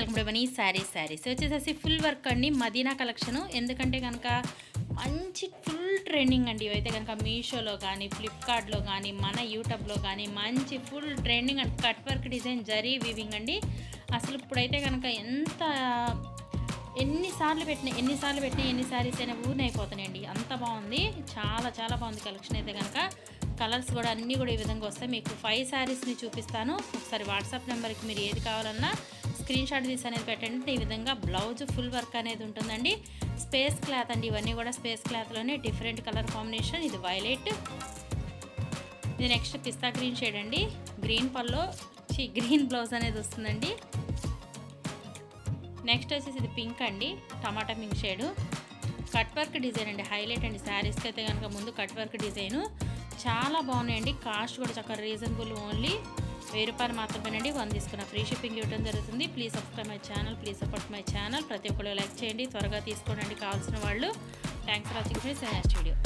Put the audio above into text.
చూడమని శారీస్ శారీస్. వచ్చేసేసి full work అండి. మదీనా కలెక్షను ఎందుకంటే కనుక మంచి ఫుల్ ట్రెండింగ్ అండి. ఇవైతే కనుక మీషోలో కానీ ఫ్లిప్కార్ట్లో కానీ మన యూట్యూబ్లో కానీ మంచి full trending and cut work design zari weaving అండి. అసలు ఇప్పుడైతే కనుక ఎంత ఎన్నిసార్లు పెట్టినా ఎన్నిసార్లు పెట్టినా ఎన్ని శారీస్ అయినా ఊరిని అయిపోతున్నాయండి. అంత బాగుంది. చాలా చాలా బాగుంది కలెక్షన్ అయితే కనుక కలర్స్ కూడా అన్నీ కూడా ఈ విధంగా వస్తాయి. మీకు ఫైవ్ శారీస్ని చూపిస్తాను. ఒకసారి వాట్సాప్ నెంబర్కి మీరు ఏది కావాలన్నా స్క్రీన్ షాట్ తీసి అనేది పెట్టండి. ఈ విధంగా బ్లౌజ్ ఫుల్ వర్క్ అనేది ఉంటుందండి. స్పేస్ క్లాత్ అండి ఇవన్నీ కూడా స్పేస్ క్లాత్లోనే డిఫరెంట్ కలర్ కాంబినేషన్. ఇది వైలెట్. ఇది నెక్స్ట్ పిస్తా గ్రీన్ షేడ్ అండి. గ్రీన్ పల్లో చి గ్రీన్ బ్లౌజ్ అనేది వస్తుందండి. నెక్స్ట్ వచ్చేసి ఇది పింక్ అండి tomato pink shade. Cut work design అండి హైలైట్ అండి. శారీస్కి అయితే కనుక ముందు కట్ వర్క్ డిజైను. చాలా బాగున్నాయండి. కాస్ట్ కూడా చక్కగా రీజనబుల్ ఓన్లీ. వెయ్యి రూపాయలు మాత్రమేనండి వన్ తీసుకున్న ఫ్రీ షిప్పింగ్ ఇవ్వడం జరుగుతుంది. Please subscribe my channel please support my channel ప్రతి ఒక్కరు లైక్ చేయండి త్వరగా తీసుకోండి. కావాల్సిన వాళ్ళు thanks for watching friends next video